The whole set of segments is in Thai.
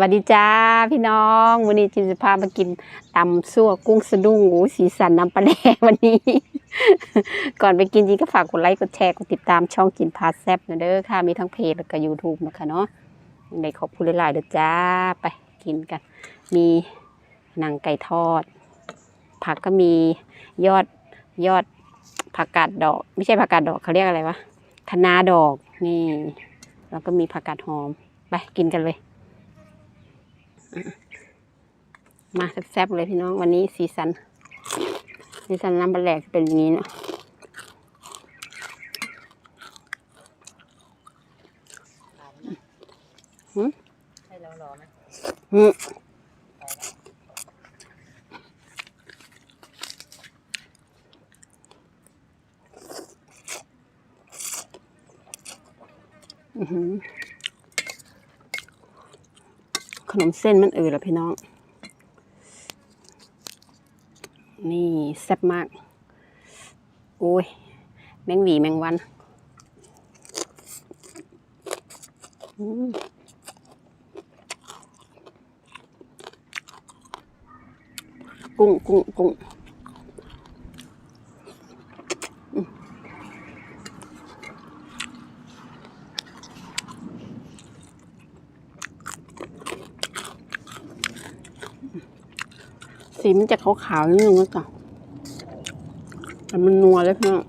วัสดีจ้าพี่น้องวันนี้จินจะพามากินตำซั่วกุ้งสะดุ้งโอ้สีสันน้ำปลาแดงวันนี้ ก่อนไปกินจินก็ฝากกดไลค์กดแชร์กดติดตามช่องกินพาแซบนะเด้อค่ะมีทั้งเพจแล้วก็ยูทูบนะคะเนาะในขอบคุณหลายๆเด้อจ้าไปกินกัน มีหนังไก่ทอด ผักก็มียอดยอดผักกาดดอก ไม่ใช่ผักกาดดอกเขาเรียกอะไรวะคะน้าดอกนี่แล้วก็มีผักกาดหอมไปกินกันเลย มาแซ่บๆเลยพี่น้องวันนี้สีสันสีสันน้ำปลาแหลกเป็นอย่างนี้เนาะหืมให้เรารอไหมหืมอื้อหือ ขนมเส้นมันเออแล้วพี่น้อง นี่แซ่บมาก โอ้ย แมงหวีแมงวันอืมกุ้งกุ้งกุ้ง สีมันจะขาวๆนิดนึงนะจ๊ะแต่มันนัวเลยพี่น้อง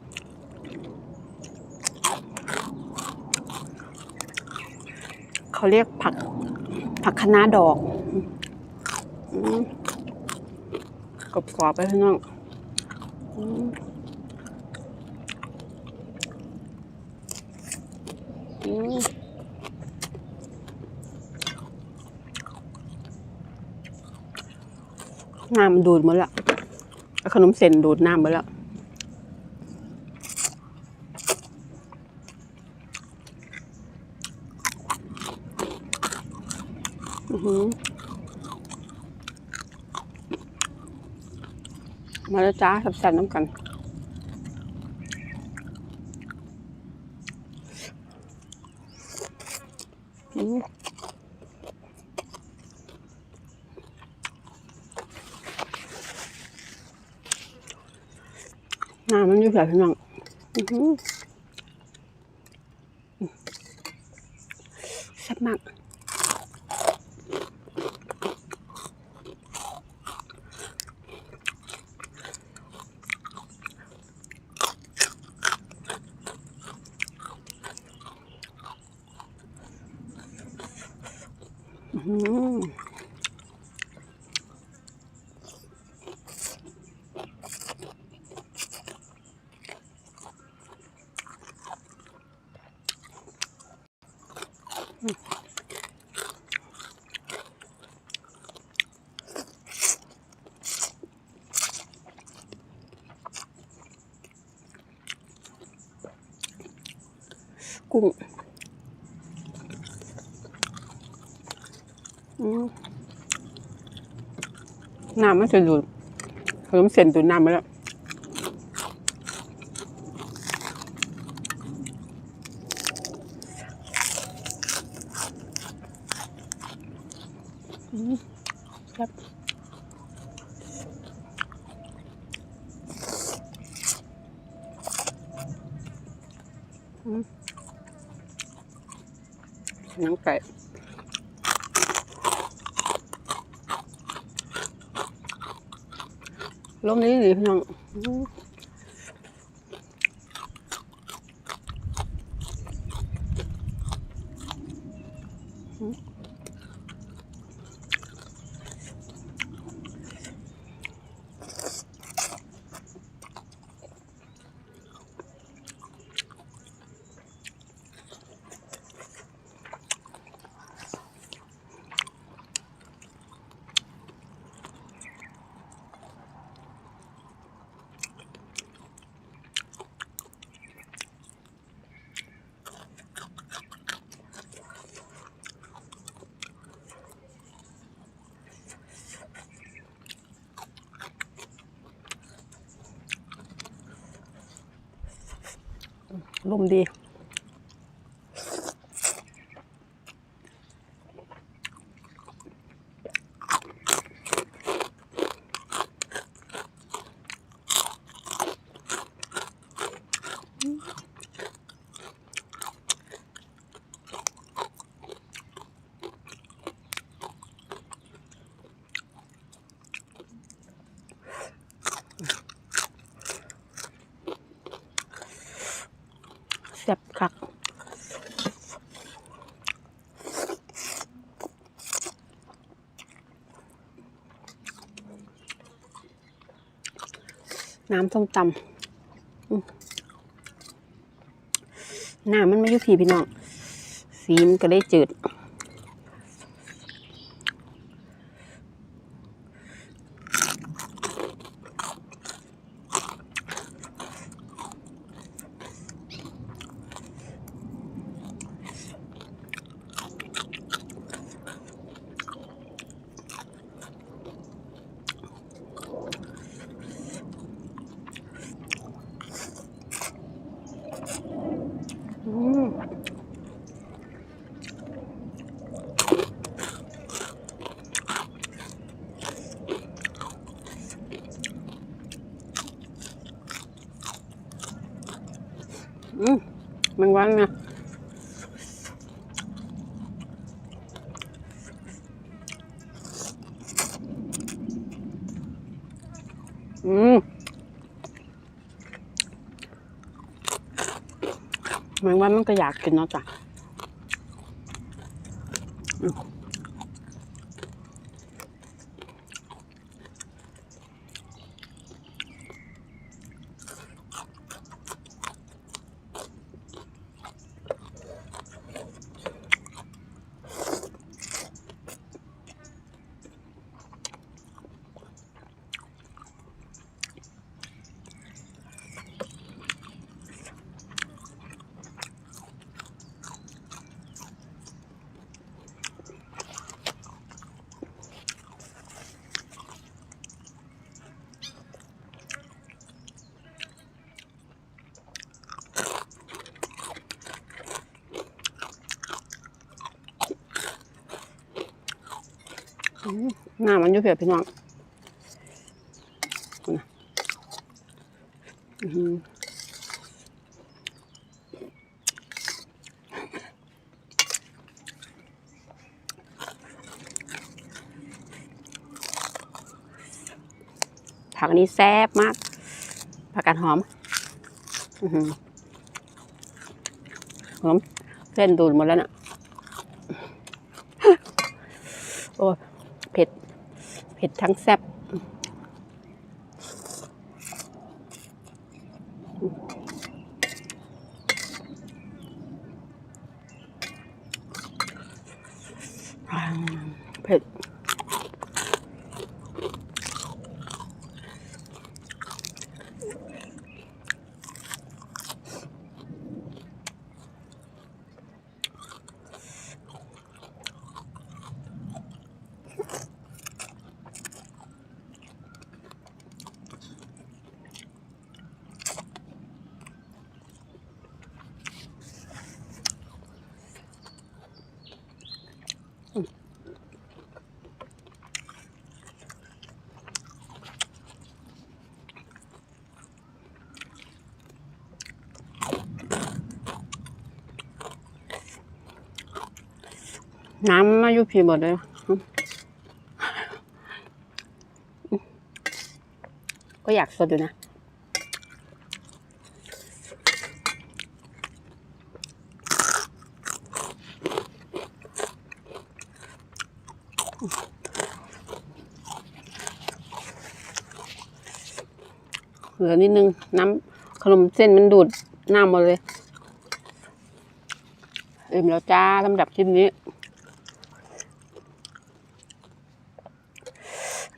เขาเรียกผัก ผักคะน้าดอกอกรอบๆไปพี่น้องอืมอืม น้ำมันดูดหมดละขนมเส้นดูดน้ำหมดแล้วมาแล้วจ้าสับสันน้ำกันอืม น้ำมันอยู่แบบพี่น้องแซ่บมาก อืม กุ้งน้ำมันจะดูดขนมเส้นดูดน้ำไปแล้วอืมครับอืม หนังไก่ลมนี้ดีพี่น้อง ลมดี อ น้ำส้มตำหน้ำมันไม่ยุพีพี่น้อง สีมันก็ได้จืด อืมอื มมันวานนะอืมมันว่ามันก็อยากกินเนาะจ้ะ หน้ามันอยู่เพียพี่น้องนะอือผักนี้แซ่บมาก ผักกาดหอมอือหือหอมเส้นดูดหมดแล้วน่ะ โอ้ เผ็ด เผ็ดทั้งแซ่บเผ็ด น้ำมาอยู่พีหมดเลยก็อยากสดอยู่นะ เหลือนิดนึง น้ำขนมเส้นมันดูดน้ำหมดเลย เอ็มแล้วจ้าลำดับชิ้นนี้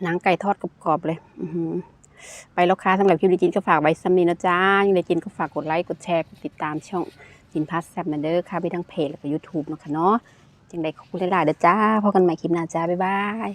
หนังไก่ทอดกรอบๆเลย อื้อหือไปแล้วค่ะสำหรับคลิปนี้จินก็ฝากไว้ซ้ำนี้นะจ้ายังไงจินก็ฝากกดไลค์ กดแชร์ กดติดตามช่องจินพัสแซมเหมือนเด้อค่ะ ไปทั้งเพจแล้วก็ยูทูบนะคะเนาะยังไดขอบคุณหลายๆเด้อจ้าพบกันใหม่คลิปหน้าจ้า บ๊ายบาย